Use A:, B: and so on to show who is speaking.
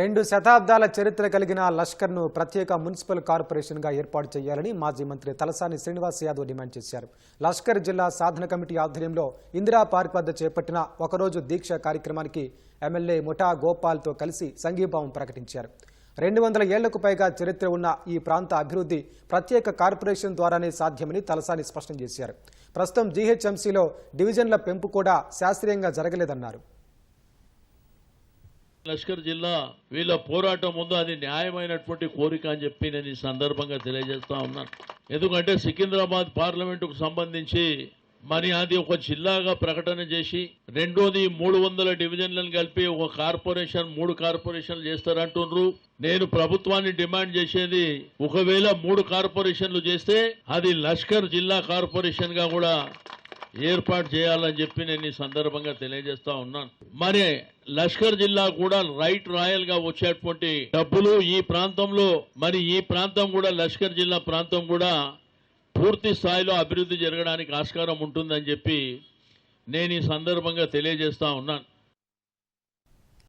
A: రెండు శతాబ్దాల చరిత్ర కలిగిన లష్కర్ను ప్రత్యేక మున్సిపల్ కార్పొరేషన్గా ఏర్పాటు చేయాలని మాజీ మంత్రి తలసాని శ్రీనివాస్ యాదవ్ డిమాండ్ చేశారు. లష్కర్ జిల్లా సాధన కమిటీ ఆధ్వర్యంలో ఇందిరా పార్క్ వద్ద చేపట్టిన ఒకరోజు దీక్ష కార్యక్రమానికి ఎమ్మెల్యే ముఠా గోపాల్తో కలిసి సంఘీభావం ప్రకటించారు. రెండు వందల ఏళ్ళకు పైగా చరిత్ర ఉన్న ఈ ప్రాంత అభివృద్ధి ప్రత్యేక కార్పొరేషన్ ద్వారానే సాధ్యమని తలసాని స్పష్టం చేశారు. ప్రస్తుతం జీహెచ్ఎంసీలో డివిజన్ల పెంపు కూడా శాస్త్రీయంగా జరగలేదన్నారు.
B: లష్కర్ జిల్లా వీళ్ళ పోరాటం ముందు అది న్యాయమైనటువంటి కోరిక అని చెప్పి నేను ఈ సందర్భంగా తెలియజేస్తా ఉన్నాను ఎందుకంటే సికింద్రాబాద్ పార్లమెంటుకు సంబంధించి మరి అది ఒక జిల్లాగా ప్రకటన చేసి రెండోది మూడు వందల డివిజన్లను కలిపి ఒక కార్పొరేషన్ మూడు కార్పొరేషన్లు చేస్తారంటుండ్రు. నేను ప్రభుత్వాన్ని డిమాండ్ చేసేది ఒకవేళ మూడు కార్పొరేషన్లు చేస్తే అది లష్కర్ జిల్లా కార్పొరేషన్గా కూడా ఏర్పాటు చేయాలని చెప్పి నేను ఈ సందర్భంగా తెలియజేస్తా ఉన్నాను. మరి లష్కర్ జిల్లా కూడా రైట్ రాయల్గా వచ్చేటువంటి డబ్బులు ఈ ప్రాంతంలో మరి ఈ ప్రాంతం కూడా లష్కర్ జిల్లా ప్రాంతం కూడా పూర్తి స్థాయిలో అభివృద్ధి జరగడానికి ఆస్కారం ఉంటుందని చెప్పి నేను ఈ సందర్భంగా తెలియజేస్తా ఉన్నాను.